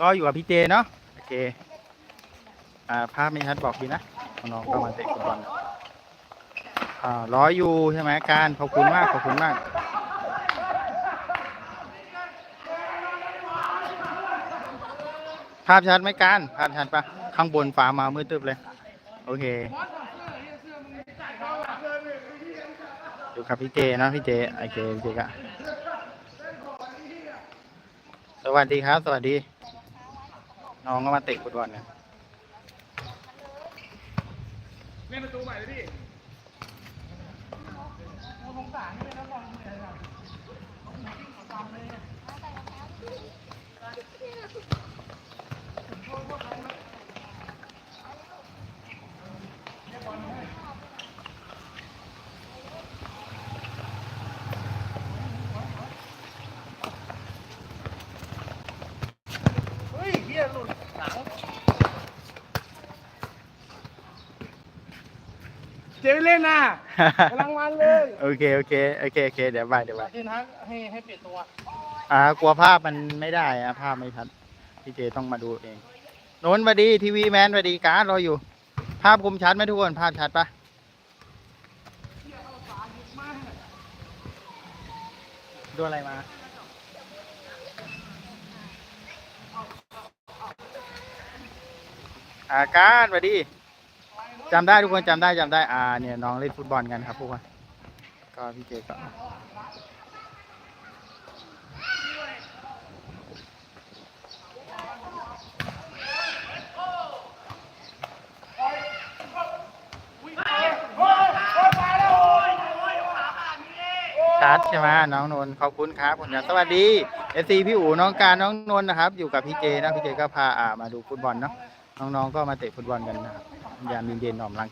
ก็อยู่กับพี่เจเนาะโอเค อ่าภาพไม่ชัดบอกดีนะน้องๆก็มาเตะฟุตบอลอ่ารออยู่ใช่ไหมการขอบคุณมากขอบคุณมากภาพชัดไหมการภาพชัดปะข้างบนฟ้ามามืดตึ๊บเลย โอเคอยู่กับพี่เจนะพี่เจโอเคพี่เจก็สวัสดีครับ สวัสดี น้องก็มาเตะฟุตบอลเนี่ยเล่นประตูใหม่เลยพี่เฮ้ยเฮียหลุดหลัง เจ๊ไม่เล่นน่ะกำลังมันเลยโอเคโอเคโอเคโอเคเดี๋ยวไปเดี๋ยวไปเทนฮักให้ให้เปลี่ยนตัว อ่ากลัวภาพมันไม่ได้อะภาพไม่ชัดพี่เจต้องมาดูเองโน้นมาดีทีวีแมนมาดีการ์ดรออยู่ ภาพคมชัดไหมทุกคนภาพชัดปะดูอะไรมาอ่าการ์ดมาดี จำได้ทุกคนจำได้จำได้อ่าเนี่ยน้องเล่นฟุตบอลกันครับพวกคนก็พี่เจก็ ชัดใช่ไหมน้องนนท์ขอบคุณครับผมสวัสดีเอซีพี่อู๋น้องการน้องนนท์นะครับ อยู่กับพี่เจนะพี่เจก็พาอ่ามาดูฟุตบอลเนาะน้องๆก็มาเตะฟุตบอลกันนะครับยามเย็นๆออกกำลังกาย